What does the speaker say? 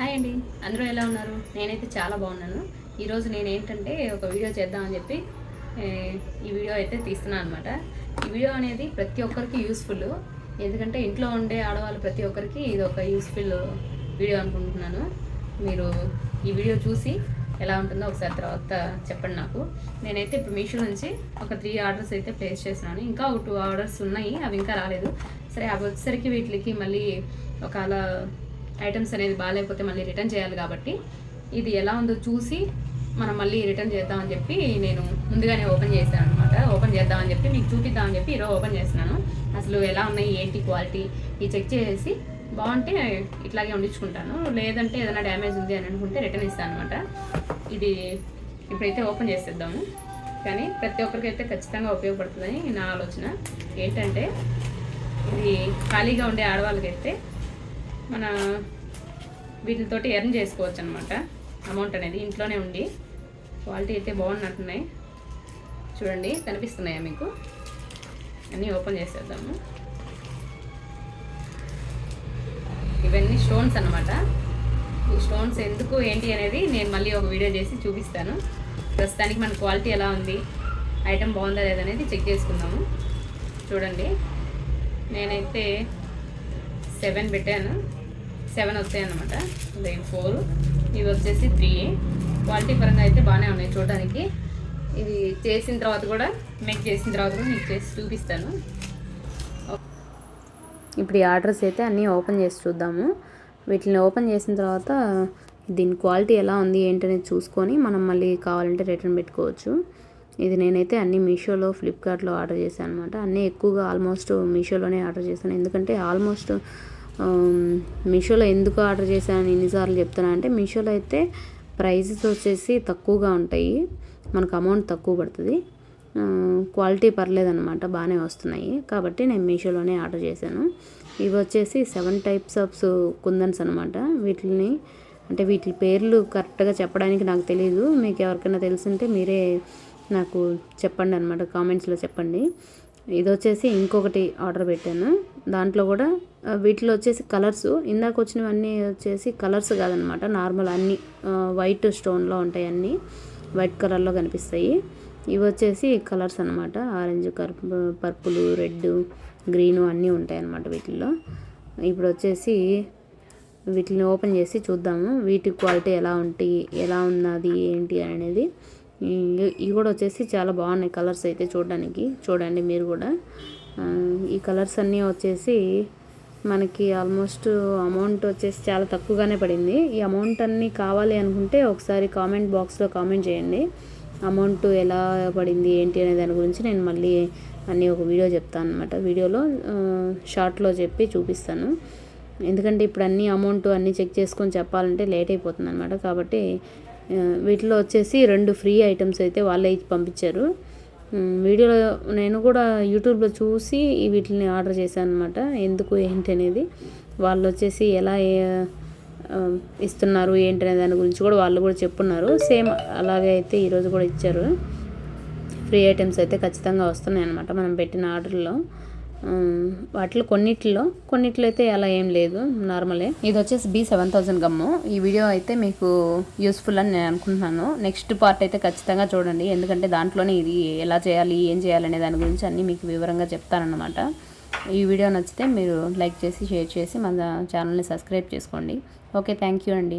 Hi అండి. అందరూ ఎలా ఉన్నారు? నేనైతే చాలా బాగున్నాను. ఈరోజు నేను ఏంటంటే ఒక వీడియో చేద్దామని చెప్పి ఈ వీడియో అయితే తీస్తున్నాను అనమాట ఈ వీడియో అనేది ప్రతి ఒక్కరికి యూస్ఫుల్. ఎందుకంటే ఇంట్లో ఉండే ఆడవాళ్ళు ప్రతి ఒక్కరికి ఇది ఒక యూస్ఫుల్ వీడియో అనుకుంటున్నాను. మీరు ఈ వీడియో చూసి ఎలా ఉంటుందో ఒకసారి తర్వాత చెప్పండి నాకు. నేనైతే ఇప్పుడు మీషో నుంచి ఒక త్రీ ఆర్డర్స్ అయితే ప్లేస్ చేసినాను ఇంకా ఒక టూ ఆర్డర్స్ ఉన్నాయి అవి ఇంకా రాలేదు. సరే అవి వచ్చేసరికి వీటికి మళ్ళీ ఒకవేళ ఐటమ్స్ అనేది బాగాలేకపోతే మళ్ళీ రిటర్న్ చేయాలి కాబట్టి ఇది ఎలా ఉందో చూసి మనం మళ్ళీ రిటర్న్ చేద్దామని చెప్పి నేను ముందుగానే ఓపెన్ చేశాను అనమాట ఓపెన్ చేద్దామని చెప్పి మీకు చూపిద్దామని చెప్పి ఈరోజు ఓపెన్ చేస్తున్నాను. అసలు ఎలా ఉన్నాయి ఏంటి క్వాలిటీ? ఇది చెక్ చేసి బాగుంటే ఇట్లాగే వండించుకుంటాను లేదంటే ఏదైనా డ్యామేజ్ ఉంది అని అనుకుంటే రిటర్న్ ఇస్తాను అనమాట ఇది ఇప్పుడైతే ఓపెన్ చేసేద్దాము. కానీ ప్రతి ఒక్కరికైతే ఖచ్చితంగా ఉపయోగపడుతుందని నా ఆలోచన. ఏంటంటే ఇది ఖాళీగా ఉండే ఆడవాళ్ళకైతే మన వీటితోటి ఎర్న్ చేసుకోవచ్చు అనమాట అమౌంట్ అనేది ఇంట్లోనే ఉండి క్వాలిటీ అయితే బాగున్నట్టున్నాయి. చూడండి కనిపిస్తున్నాయా మీకు? అన్నీ ఓపెన్ చేసేద్దాము. ఇవన్నీ స్టోన్స్ అనమాట ఈ స్టోన్స్ ఎందుకు ఏంటి అనేది నేను మళ్ళీ ఒక వీడియో చేసి చూపిస్తాను. ప్రస్తుతానికి మన క్వాలిటీ ఎలా ఉంది ఐటెం బాగుందా లేదనేది చెక్ చేసుకుందాము. చూడండి నేనైతే సెవెన్ పెట్టాను. సెవెన్ వస్తాయి అనమాట ఇది ఫోర్ ఇవి వచ్చేసి త్రీ క్వాలిటీ పరంగా అయితే బాగానే ఉన్నాయి చూడడానికి. ఇది చేసిన తర్వాత కూడా మేక్ చేసిన తర్వాత కూడా మీకు చేసి చూపిస్తాను. ఇప్పుడు ఈ ఆర్డర్స్ అయితే అన్నీ ఓపెన్ చేసి చూద్దాము. వీటిని ఓపెన్ చేసిన తర్వాత దీని క్వాలిటీ ఎలా ఉంది ఏంటనేది చూసుకొని మనం మళ్ళీ కావాలంటే రిటర్న్ పెట్టుకోవచ్చు. ఇది నేనైతే అన్ని మీషోలో ఫ్లిప్కార్ట్లో ఆర్డర్ చేశాను అనమాట అన్నీ ఎక్కువగా ఆల్మోస్ట్ మీషోలోనే ఆర్డర్ చేశాను. ఎందుకంటే ఆల్మోస్ట్ మీషోలో ఎందుకు ఆర్డర్ చేశాను ఎన్నిసార్లు చెప్తున్నా అంటే మీషోలో అయితే ప్రైజెస్ వచ్చేసి తక్కువగా ఉంటాయి. మనకు అమౌంట్ తక్కువ పడుతుంది. క్వాలిటీ పర్లేదన్నమాట బాగానే వస్తున్నాయి. కాబట్టి నేను మీషోలోనే ఆర్డర్ చేశాను. ఇవి వచ్చేసి సెవెన్ టైప్స్ ఆఫ్ కుందన్స్ అనమాట వీటిని అంటే వీటి పేర్లు కరెక్ట్గా చెప్పడానికి నాకు తెలియదు మీకు ఎవరికైనా తెలుసుంటే మీరే నాకు చెప్పండి అనమాట కామెంట్స్లో చెప్పండి. ఇది వచ్చేసి ఇంకొకటి ఆర్డర్ పెట్టాను. దాంట్లో కూడా వీటిలో వచ్చేసి కలర్స్ ఇందాక వచ్చినవన్నీ వచ్చేసి కలర్స్ కాదనమాట. నార్మల్ అన్ని వైట్ స్టోన్లో ఉంటాయి అన్నీ వైట్ కలర్లో కనిపిస్తాయి. ఇవి వచ్చేసి కలర్స్ అనమాట ఆరెంజ్ కర్పు పర్పుల్ రెడ్ గ్రీను అన్నీ ఉంటాయి అన్నమాట వీటిల్లో. ఇప్పుడు వచ్చేసి వీటిని ఓపెన్ చేసి చూద్దాము. వీటి క్వాలిటీ ఎలా ఉంటాయి ఎలా ఉన్నది ఏంటి అనేది ఇవి కూడా వచ్చేసి చాలా బాగున్నాయి కలర్స్ అయితే చూడడానికి. చూడండి మీరు కూడా. ఈ కలర్స్ అన్నీ వచ్చేసి మనకి ఆల్మోస్ట్ అమౌంట్ వచ్చేసి చాలా తక్కువగానే పడింది. ఈ అమౌంట్ అన్నీ కావాలి అనుకుంటే ఒకసారి కామెంట్ బాక్స్లో కామెంట్ చేయండి. అమౌంట్ ఎలా పడింది ఏంటి అనే దాని గురించి నేను మళ్ళీ అన్నీ ఒక వీడియో చెప్తాను అనమాట వీడియోలో షార్ట్లో చెప్పి చూపిస్తాను. ఎందుకంటే ఇప్పుడు అన్ని అమౌంట్ అన్నీ చెక్ చేసుకొని చెప్పాలంటే లేట్ అయిపోతుంది అనమాట కాబట్టి వీటిలో వచ్చేసి రెండు ఫ్రీ ఐటమ్స్ అయితే వాళ్ళే ఇచ్చి పంపించారు. వీడియోలో నేను కూడా యూట్యూబ్లో చూసి వీటిని ఆర్డర్ చేశాను అనమాట ఎందుకు ఏంటి అనేది. వాళ్ళు వచ్చేసి ఎలా ఇస్తున్నారు ఏంటి అనే దాని గురించి కూడా వాళ్ళు కూడా చెప్పున్నారు. సేమ్ అలాగే అయితే ఈరోజు కూడా ఇచ్చారు. ఫ్రీ ఐటమ్స్ అయితే ఖచ్చితంగా వస్తున్నాయి అనమాట మనం పెట్టిన ఆర్డర్లో. వాటిలో కొన్నిట్లో కొన్నిట్లో అయితే అలా ఏం లేదు నార్మలే. ఇది వచ్చేసి బీ సెవెన్ థౌసండ్ గమ్ము. ఈ వీడియో అయితే మీకు యూస్ఫుల్ అని నేను అనుకుంటున్నాను. నెక్స్ట్ పార్ట్ అయితే ఖచ్చితంగా చూడండి. ఎందుకంటే దాంట్లోనే ఇది ఎలా చేయాలి ఏం చేయాలి అనే దాని గురించి అన్నీ మీకు వివరంగా చెప్తానన్నమాట. ఈ వీడియో నచ్చితే మీరు లైక్ చేసి షేర్ చేసి మన ఛానల్ని సబ్స్క్రైబ్ చేసుకోండి. ఓకే థ్యాంక్ యూ అండి.